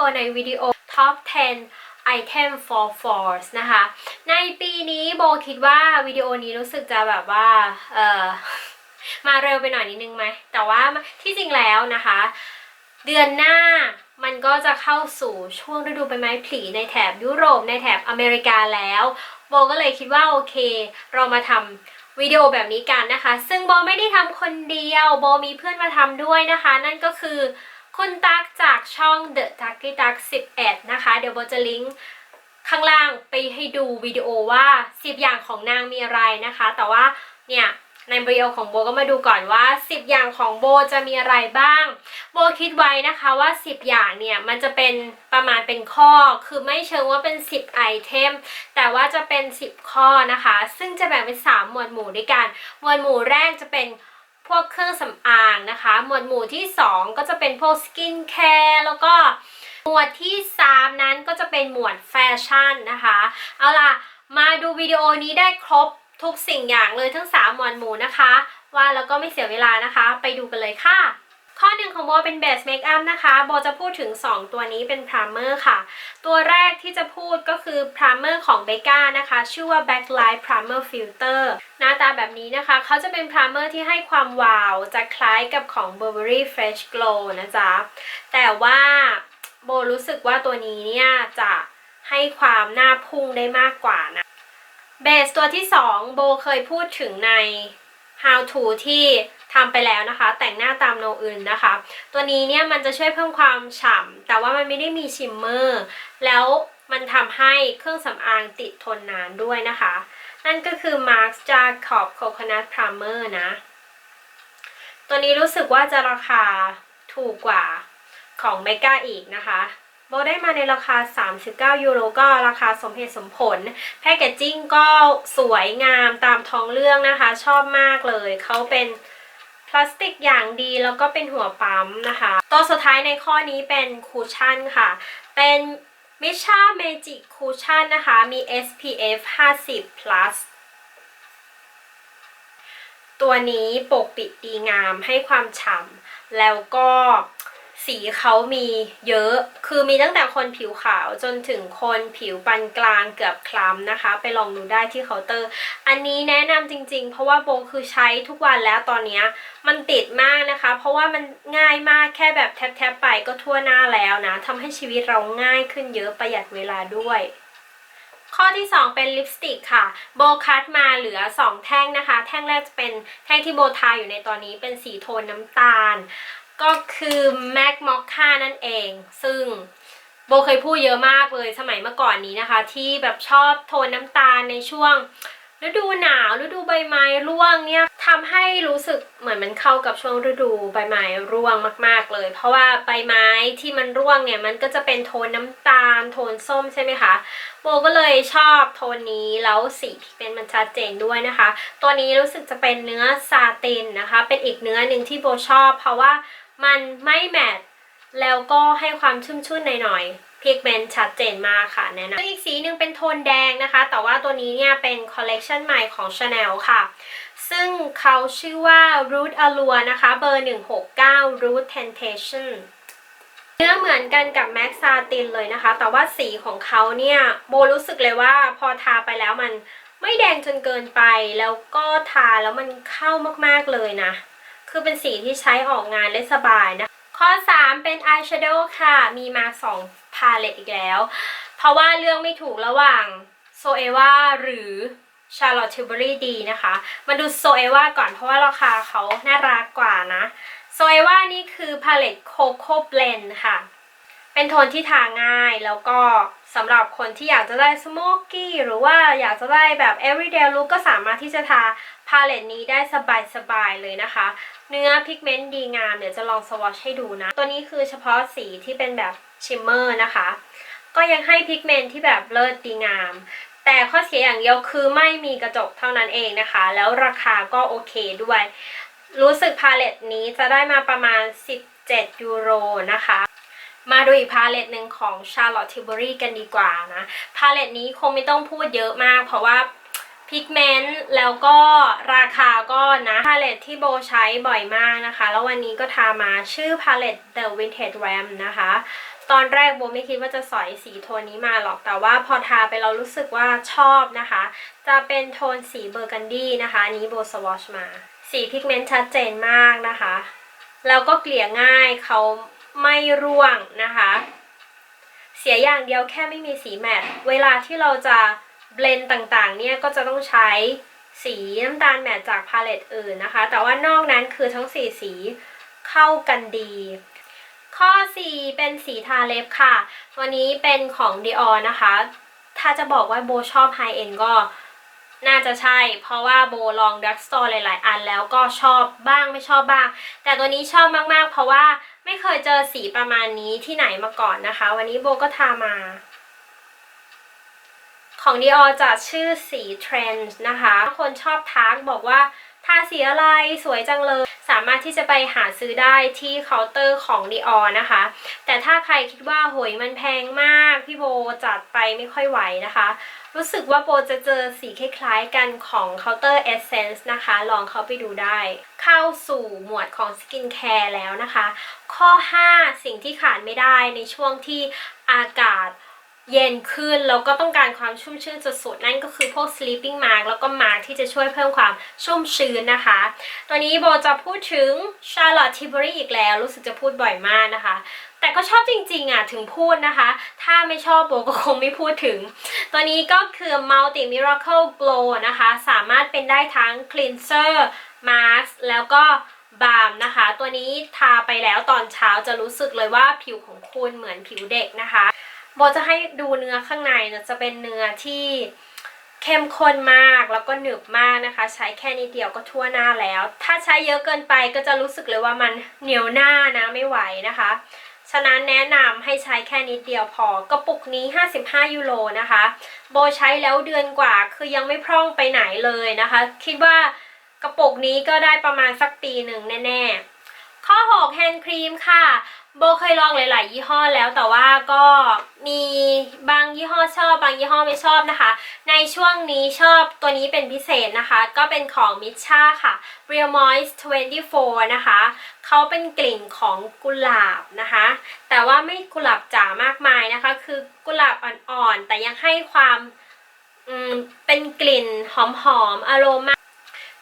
บในวิดีโอ Top 10 Item for Force นะคะ ในปีนี้โบคิดว่าวิดีโอนี้รู้สึกจะแบบว่า เออมาเร็วไปหน่อยนิดนึงไหม แต่ว่าที่จริงแล้วนะคะ เดือนหน้ามันก็จะเข้าสู่ช่วงฤดูใบไม้ผลิในแถบยุโรปในแถบอเมริกาแล้ว โบก็เลยคิดว่าโอเค เรามาทำวิดีโอแบบนี้กันนะคะ ซึ่งโบไม่ได้ทำคนเดียว โบมีเพื่อนมาทำด้วยนะคะ นั่นก็คือ คุณตักจากช่อง The t a k y t a k 11 นะคะ เดี๋ยวโบจะลิงก์ข้างล่างไปให้ดูวิดีโอว่า 10 อย่างของนางมีอะไรนะคะ แต่ว่าเนี่ยในวิโอของโบก็มาดูก่อนว่า 10 อย่างของโบจะมีอะไรบ้าง โบคิดไว้นะคะว่า 10 อย่างเนี่ยมันจะเป็นประมาณเป็นข้อ คือไม่เชิงว่าเป็น 10 ไอเทม แต่ว่าจะเป็น 10 ข้อนะคะ ซึ่งจะแบ่งเป็น 3 หมวดหมู่ด้วยกัน หมวดหมู่แรกจะเป็น พวกเครื่องสำอางนะคะ หมวดหมู่ที่ 2 ก็จะเป็นพวกสกินแคร์แล้วก็หมวดที่ 3 นั้นก็จะเป็นหมวดแฟชั่นนะคะ เอาล่ะ มาดูวิดีโอนี้ได้ครบทุกสิ่งอย่างเลยทั้ง 3 หมวดหมู่นะคะ ว่าแล้วก็ไม่เสียเวลานะคะ ไปดูกันเลยค่ะ ข้อหนึ่งของโบเป็นเบสเมคอัพนะคะโบจะพูดถึง 2 ตัวนี้เป็นพรามเมอร์ค่ะ ตัวแรกที่จะพูดก็คือพรามเมอร์ของเบก้านะคะ ชื่อว่า Backlight Primer Filter หน้าตาแบบนี้นะคะ เขาจะเป็นพรามเมอร์ที่ให้ความวาว จะคล้ายกับของ Burberry Fresh Glow นะจ๊ะ แต่ว่าโบรู้สึกว่าตัวนี้เนี่ยจะให้ความหน้าพุ่งได้มากกว่านะเบสตัวที่ 2 โบเคยพูดถึงใน how to ที่ ทำไปแล้วนะคะ แต่งหน้าตามโนอื่นนะคะ ตัวนี้เนี่ยมันจะช่วยเพิ่มความฉ่ำแต่ว่ามันไม่ได้มีชิมเมอร์ แล้วมันทำให้เครื่องสำอางติดทนนานด้วยนะคะ นั่นก็คือ Marc Jacob Coconut Primer นะ ตัวนี้รู้สึกว่าจะราคาถูกกว่าของเมกาอีกนะคะโบได้มาในราคา 39 ยูโรก็ราคาสมเหตุสมผล แพคเกจจิ้งก็สวยงามตามท้องเรื่องนะคะ ชอบมากเลย เขาเป็น พลาสติกอย่างดีแล้วก็เป็นหัวปั๊มนะคะ ตัวสุดท้ายในข้อนี้เป็นคูชั่นค่ะ เป็นมิชาเมจิกคูชั่นนะคะ มี SPF 50 plus ตัวนี้ปกปิดดีงามให้ความฉ่ำแล้วก็ สีเขามีเยอะ คือมีตั้งแต่คนผิวขาวจนถึงคนผิวปานกลางเกือบคล้ำนะคะ ไปลองดูได้ที่เคาน์เตอร์ อันนี้แนะนำจริงๆ เพราะว่าโบคือใช้ทุกวันแล้วตอนนี้มันติดมากนะคะ เพราะว่ามันง่ายมากแค่แบบแทบๆไปก็ทั่วหน้าแล้วนะทำให้ชีวิตเราง่ายขึ้นเยอะประหยัดเวลาด้วยข้อที่ 2 เป็นลิปสติกค่ะ โบคัดมาเหลือ 2 แท่งนะคะ แท่งแรกจะเป็นแท่งที่โบทาอยู่ในตอนนี้เป็นสีโทนน้ำตาล ก็คือ MAC Mocha นั่นเอง ซึ่งโบเคยพูดเยอะมากเลยสมัยเมื่อก่อนนี้นะคะ ที่แบบชอบโทนน้ำตาลในช่วงฤดูหนาวฤดูใบไม้ร่วงเนี่ยทำให้รู้สึกเหมือนมันเข้ากับช่วงฤดูใบไม้ร่วงมาก ๆเลย เพราะว่าใบไม้ที่มันร่วงเนี่ยมันก็จะเป็นโทนน้ำตาล โทนส้มใช่ไหมคะโบก็เลยชอบโทนนี้แล้วสีพิกเมนต์มันชัดเจนด้วยนะคะ ตัวนี้รู้สึกจะเป็นเนื้อซาตินนะคะ เป็นอีกเนื้อหนึ่งที่โบชอบ เพราะว่า มันไม่แมทแล้วก็ให้ความชุ่มชื่นหน่อยๆพิกเมนต์ชัดเจนมากค่ะแนะนำอีกสีหนึ่งเป็นโทนแดงนะคะ แต่ว่าตัวนี้เนี่ยเป็นคอลเลกชันใหม่ของ Chanel ค่ะ ซึ่งเขาชื่อว่า Root Allure นะคะเบอร์ 169 Root Temptation เนื้อเหมือนกันกับแม็กซาตินเลยนะคะ แต่ว่าสีของเขาเนี่ยโบรู้สึกเลยว่าพอทาไปแล้วมันไม่แดงจนเกินไป แล้วก็ทาแล้วมันเข้ามากๆเลยนะ คือเป็นสีที่ใช้ออกงานได้สบายนะ ข้อ 3 เป็นอายแชโดว์ค่ะ มีมา 2 พาเลตอีกแล้ว เพราะว่าเลือกไม่ถูกระหว่างโซเอวาหรือ Charlotte Tilbury ดีนะคะ มาดูโซเอวาก่อนเพราะว่าราคาเขาน่ารักกว่านะโซเอวานี่คือพาเลตโคโค่เบลนค่ะ เป็นโทนที่ทาง่ายแล้วก็ สำหรับคนที่อยากจะได้สโมกกี้หรือว่าอยากจะได้แบบ everyday look ก็สามารถที่จะทาพาเลตนี้ได้สบายๆเลยนะคะ เนื้อพิกเมนต์ดีงามเดี๋ยวจะลองสวอชให้ดูนะ ตัวนี้คือเฉพาะสีที่เป็นแบบชิมเมอร์นะคะ ก็ยังให้พิกเมนต์ที่แบบเลิศดีงาม แต่ข้อเสียอย่างเดียวคือไม่มีกระจกเท่านั้นเองนะคะ แล้วราคาก็โอเคด้วย รู้สึกพาเลตนี้จะได้มาประมาณ 17ยูโรนะคะ มาดูอีกพาเลตหนึ่งของ Charlotte Tilbury กันดีกว่านะ พาเลตนี้คงไม่ต้องพูดเยอะมาก เพราะว่าพิกเมนต์แล้วก็ราคาก็นะ พาเลตที่โบใช้บ่อยมากนะคะ แล้ววันนี้ก็ทามาชื่อพาเลต The Vintage Ram นะคะ ตอนแรกโบไม่คิดว่าจะสอยสีโทนนี้มาหรอก แต่ว่าพอทาไปเรารู้สึกว่าชอบนะคะ จะเป็นโทนสีเบอร์กันดี้นะคะอันนี้โบสวอชมา สีพิกเมนต์ชัดเจนมากนะคะ แล้วก็เกลี่ยง่ายเขา ไม่ร่วงนะคะ เสียอย่างเดียวแค่ไม่มีสีแมตเวลาที่เราจะเบลนต่างๆ เนี่ยก็จะต้องใช้สีน้ำตาลแมตจากพาเลตอื่นนะคะ แต่ว่านอกนั้นคือทั้งสีสีเข้ากันดี ข้อ 4 เป็นสีทาเล็บค่ะตัวนี้เป็นของ Dior นะคะ ถ้าจะบอกว่าโบชอบไฮเอ็นก็น่าจะใช่ เพราะว่าโบลองดักสโตร์หลาย ๆ อันแล้วก็ชอบบ้างไม่ชอบบ้าง แต่ตัวนี้ชอบมาก ๆ เพราะว่า ไม่เคยเจอสีประมาณนี้ที่ไหนมาก่อนนะคะ วันนี้โบก็ทามา ของ Dior จะชื่อสี Trend นะคะ คนชอบทักบอกว่าทาสีอะไรสวยจังเลย สามารถที่จะไปหาซื้อได้ที่เคาน์เตอร์ของ Dior นะคะ แต่ถ้าใครคิดว่าโหยมันแพงมาก พี่โบจัดไปไม่ค่อยไหวนะคะ รู้สึกว่าโบจะเจอสีคล้ายๆกันของเคาน์เตอร์ Essence นะคะ ลองเข้าไปดูได้ เข้าสู่หมวดของสกินแคร์แล้วนะคะ ข้อ 5 สิ่งที่ขาดไม่ได้ในช่วงที่อากาศเย็นขึ้นแล้วก็ต้องการความชุ่มชื่นสุดๆนั่นก็คือพวก sleeping mask แล้วก็ mask ที่จะช่วยเพิ่มความชุ่มชื้นนะคะ ตัวนี้โบจะพูดถึง Charlotte Tilbury อีกแล้ว รู้สึกจะพูดบ่อยมากนะคะ แต่ก็ชอบจริงๆอะถึงพูดนะคะ ถ้าไม่ชอบโบก็คงไม่พูดถึง ตัวนี้ก็คือ Multi Miracle Glow นะคะ สามารถเป็นได้ทั้ง cleanser mask แล้วก็บาล์มนะคะ ตัวนี้ทาไปแล้วตอนเช้าจะรู้สึกเลยว่าผิวของคุณเหมือนผิวเด็กนะคะโบจะให้ดูเนื้อข้างในนะจะเป็นเนื้อที่เข้มข้นมากแล้วก็หนึบมากนะคะ ใช้แค่นิดเดียวก็ทั่วหน้าแล้ว ถ้าใช้เยอะเกินไปก็จะรู้สึกเลยว่ามันเหนียวหน้านะไม่ไหวนะคะ ฉะนั้นแนะนำให้ใช้แค่นิดเดียวพอกระปุกนี้ 55 ยูโรนะคะ โบใช้แล้วเดือนกว่าคือยังไม่พร่องไปไหนเลยนะคะ คิดว่า กระปุกนี้ก็ได้ประมาณสักปีหนึ่งแน่ๆ ข้อ 6 แฮนด์ครีมค่ะ โบเคยลองหลาย ๆ ยี่ห้อแล้วแต่ว่าก็มีบางยี่ห้อชอบบางยี่ห้อไม่ชอบนะคะ ในช่วงนี้ชอบตัวนี้เป็นพิเศษนะคะ ก็เป็นของมิชชาค่ะ Real Moist 24 นะคะเขาเป็นกลิ่นของกุหลาบนะคะ แต่ว่าไม่กุหลาบจ๋ามากมายนะคะ คือกุหลาบอ่อน ๆ แต่ยังให้ความเป็นกลิ่นหอม ๆอโรมา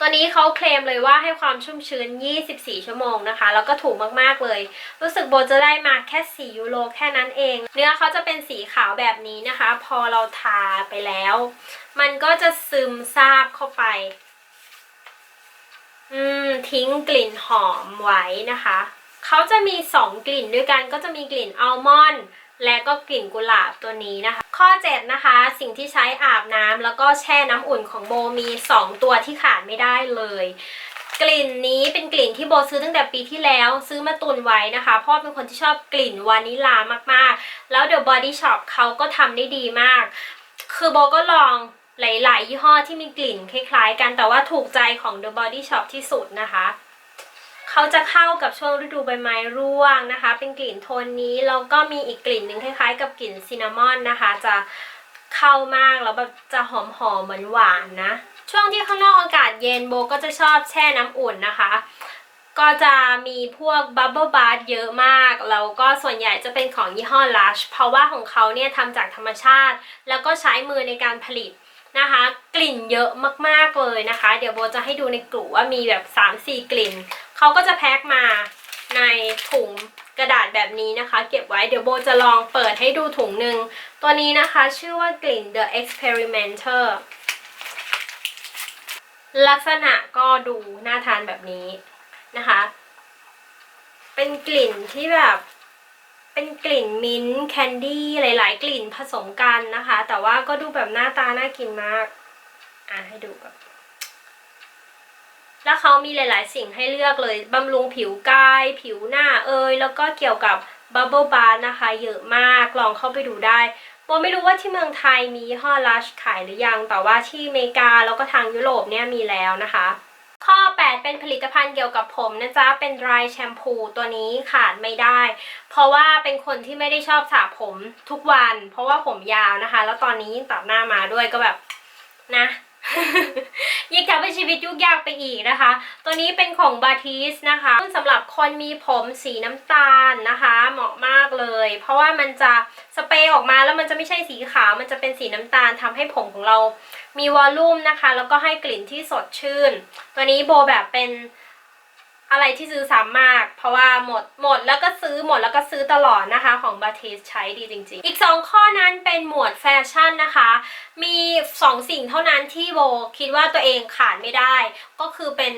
ตัวนี้เขาเคลมเลยว่าให้ความชุ่มชื้น 24 ชั่วโมงนะคะ แล้วก็ถูกมากๆเลย รู้สึกโบจะได้มาแค่ 4 ยูโรแค่นั้นเอง เนื้อเขาจะเป็นสีขาวแบบนี้นะคะ พอเราทาไปแล้ว มันก็จะซึมซาบเข้าไป อืม ทิ้งกลิ่นหอมไว้นะคะ เขาจะมี 2 กลิ่นด้วยกันก็จะมีกลิ่นอัลมอนด์ และก็กลิ่นกุหลาบตัวนี้นะคะ ข้อ 7 นะคะ สิ่งที่ใช้อาบน้ำแล้วก็แช่น้ำอุ่นของโบมี 2 ตัวที่ขาดไม่ได้เลยกลิ่นนี้เป็นกลิ่นที่โบซื้อตั้งแต่ปีที่แล้วซื้อมาตุนไว้นะคะ เพราะว่าเป็นคนที่ชอบกลิ่นวานิลามากๆ แล้ว The Body Shop เขาก็ทำได้ดีมาก คือโบก็ลองหลาย ๆ ยี่ห้อที่มีกลิ่นคล้าย ๆ กันแต่ว่าถูกใจของ The Body Shop ที่สุดนะคะ เขาจะเข้ากับช่วงฤดูใบไม้ร่วงนะคะ เป็นกลิ่นโทนนี้แล้วก็มีอีกกลิ่นหนึ่งคล้ายๆ กับกลิ่นซินนามอนนะคะ จะเข้ามากแล้วแบบจะหอมๆเหมือนหวานนะ ช่วงที่ข้างนอกอากาศเย็นโบก็จะชอบแช่น้ำอุ่นนะคะ ก็จะมีพวกบับเบิลบาร์เยอะมาก แล้วก็ส่วนใหญ่จะเป็นของยี่ห้อ Lush เพราะว่าของเขาเนี่ยทำจากธรรมชาติ แล้วก็ใช้มือในการผลิตนะคะกลิ่นเยอะมากๆเลยนะคะ เดี๋ยวโบจะให้ดูในกลุ่ว่ามีแบบ 3-4 กลิ่น เขาก็จะแพ็คมาในถุงกระดาษแบบนี้นะคะ เก็บไว้เดี๋ยวโบจะลองเปิดให้ดูถุงหนึ่งตัวนี้นะคะชื่อว่ากลิ่น The Experimenter ลักษณะก็ดูน่าทานแบบนี้นะคะ เป็นกลิ่นที่แบบ เป็นกลิ่นมิ้นท์แคนดี้หลาย ๆ กลิ่นผสมกันนะคะ แต่ว่าก็ดูแบบหน้าตาน่ากินมาก อะให้ดูแบบ แล้วเขามีหลาย ๆ สิ่งให้เลือกเลยบำรุงผิวกาย ผิวหน้าเอยแล้วก็เกี่ยวกับบับเบิลบาร์นะคะ เยอะมากลองเข้าไปดูได้โบไม่รู้ว่าที่เมืองไทยมียี่ห้อลัชขายหรือยัง แต่ว่าที่อเมริกาแล้วก็ทางยุโรปเนี่ยมีแล้วนะคะ ข้อ 8 เป็นผลิตภัณฑ์เกี่ยวกับผมนะจ๊ะ เป็น dry shampoo ตัวนี้ขาดไม่ได้ เพราะว่าเป็นคนที่ไม่ได้ชอบสระผมทุกวัน เพราะว่าผมยาวนะคะ แล้วตอนนี้ยิ่งตัดหน้ามาด้วยก็แบบนะ ยิ่งทำให้ชีวิตยุ่งยากไปอีกนะคะ ตัวนี้เป็นของบาทิสนะคะสำหรับคนมีผมสีน้ำตาลนะคะ เหมาะมากเลย เพราะว่ามันจะสเปรย์ออกมาแล้วมันจะไม่ใช่สีขาว มันจะเป็นสีน้ำตาลทำให้ผมของเรามีวอลลุ่มนะคะ แล้วก็ให้กลิ่นที่สดชื่น ตัวนี้โบแบบเป็น อะไรที่ซื้อซ้ำมาก เพราะว่าหมดหมดแล้วก็ซื้อหมดแล้วก็ซื้อตลอดนะคะของบาทิสใช้ดีจริง ๆ อีก 2 ข้อนั้นเป็นหมวดแฟชั่นนะคะ มี 2 สิ่งเท่านั้นที่โบคิดว่าตัวเองขาดไม่ได้ ก็คือเป็น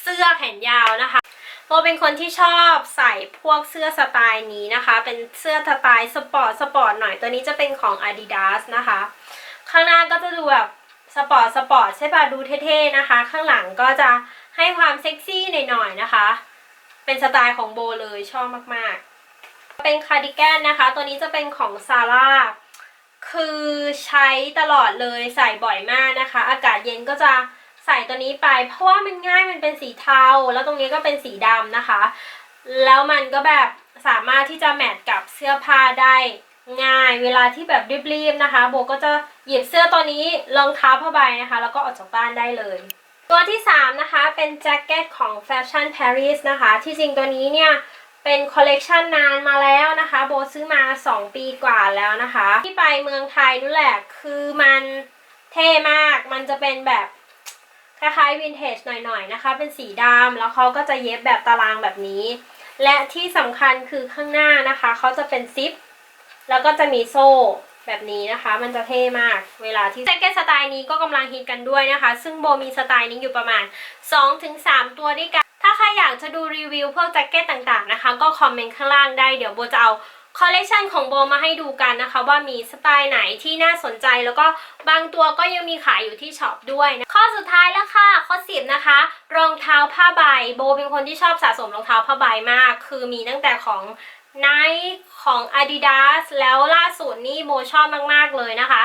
เสื้อแขนยาวนะคะโบเป็นคนที่ชอบใส่พวกเสื้อสไตล์นี้นะคะ เป็นเสื้อสไตล์สปอร์ตสปอร์ตหน่อยตัวนี้จะเป็นของ Adidas นะคะ ข้างหน้าก็จะดูแบบสปอร์ตสปอร์ตใช่ป่ะดูเท่ๆนะคะ ข้างหลังก็จะ ให้ความเซ็กซี่หน่อยๆนะคะ เป็นสไตล์ของโบเลยชอบมากๆ เป็นคาร์ดิแกนนะคะ ตัวนี้จะเป็นของซาร่าคือใช้ตลอดเลยใส่บ่อยมากนะคะ อากาศเย็นก็จะใส่ตัวนี้ไป เพราะว่ามันง่ายมันเป็นสีเทา แล้วตรงนี้ก็เป็นสีดำนะคะ แล้วมันก็แบบสามารถที่จะแมทกับเสื้อผ้าได้ง่ายเวลาที่แบบรีบๆนะคะ โบก็จะหยิบเสื้อตัวนี้รองเท้าผ้าใบนะคะ แล้วก็ออกจากบ้านได้เลย ตัวที่ 3 นะคะ เป็นแจ็คเก็ตของ Fashion Paris นะคะ ที่จริงตัวนี้เนี่ยเป็นคอลเลกชันนานมาแล้วนะคะ โบซื้อมา 2 ปีกว่าแล้วนะคะ ที่ไปเมืองไทยนู่นแหละ คือมันเท่มาก มันจะเป็นแบบคล้ายๆวินเทจหน่อยๆนะคะ เป็นสีดำแล้วเขาก็จะเย็บแบบตารางแบบนี้ และที่สำคัญคือข้างหน้านะคะ เขาจะเป็นซิป แล้วก็จะมีโซ่ แบบนี้นะคะ มันจะเท่มาก เวลาที่แจ็คเก็ตสไตล์นี้ก็กำลังฮิตกันด้วยนะคะ ซึ่งโบมีสไตล์นี้อยู่ประมาณ 2-3 ตัวด้วยกัน ถ้าใครอยากจะดูรีวิวพวกแจ็คเก็ตต่างๆนะคะ ก็คอมเมนต์ข้างล่างได้เดี๋ยวโบจะเอาคอลเลกชันของโบมาให้ดูกันนะคะ ว่ามีสไตล์ไหนที่น่าสนใจแล้วก็บางตัวก็ยังมีขายอยู่ที่ช็อปด้วยนะข้อสุดท้ายแล้วค่ะ ข้อ10นะคะ รองเท้าผ้าใบ โบเป็นคนที่ชอบสะสมรองเท้าผ้าใบมาก คือมีตั้งแต่ของ Nike ของ Adidas แล้วล่าสุดนี่โบชอบมาก ๆ เลยนะคะ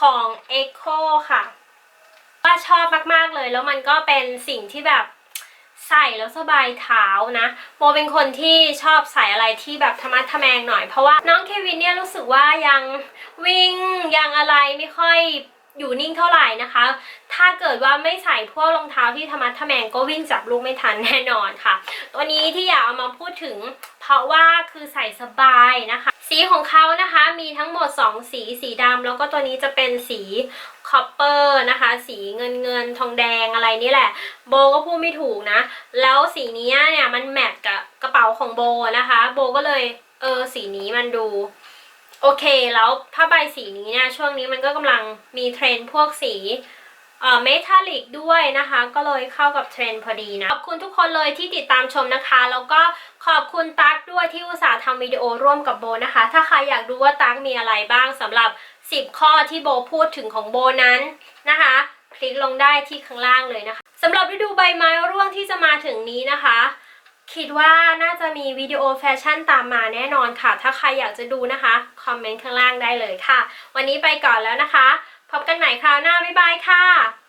ของ Echo ค่ะว่าชอบมาก ๆ เลย แล้วมันก็เป็นสิ่งที่แบบใส่แล้วสบายเท้านะโบเป็นคนที่ชอบใส่อะไรที่แบบธรรมะทะแมงหน่อยเพราะว่าน้องเควินเนี่ยรู้สึกว่ายังวิ่งยังอะไรไม่ค่อย อยู่นิ่งเท่าไหร่นะคะ ถ้าเกิดว่าไม่ใส่พวกรองเท้าที่ธรรมะทะแมงก็วิ่งจับลูกไม่ทันแน่นอนค่ะ ตัวนี้ที่อยากเอามาพูดถึง เพราะว่าคือใส่สบายนะคะ สีของเขานะคะมีทั้งหมด 2 สีสีดำแล้วก็ตัวนี้จะเป็นสีคอปเปอร์นะคะ สีเงินเงินทองแดงอะไรนี่แหละ โบก็พูดไม่ถูกนะ แล้วสีนี้เนี่ยมันแมทกับกระเป๋าของโบนะคะ โบก็เลยเออสีนี้มันดู โอเค แล้วผ้าใบสีนี้เนี่ยช่วงนี้มันก็กำลังมีเทรนพวกสีเอ่อเมทัลลิกด้วยนะคะ ก็เลยเข้ากับเทรนพอดีนะ ขอบคุณทุกคนเลยที่ติดตามชมนะคะ แล้วก็ขอบคุณตั๊กด้วยที่อุตส่าห์ทำวิดีโอร่วมกับโบนะคะ ถ้าใครอยากดูว่าตั๊กมีอะไรบ้างสำหรับ 10 ข้อที่โบพูดถึงของโบนั้นนะคะ คลิกลงได้ที่ข้างล่างเลยนะคะสำหรับฤดูใบไม้ร่วงที่จะมาถึงนี้นะคะ คิดว่าน่าจะมีวิดีโอแฟชั่นตามมาแน่นอนค่ะ ถ้าใครอยากจะดูนะคะ คอมเมนต์ข้างล่างได้เลยค่ะ วันนี้ไปก่อนแล้วนะคะ พบกันใหม่คราวหน้า บ๊ายบายค่ะ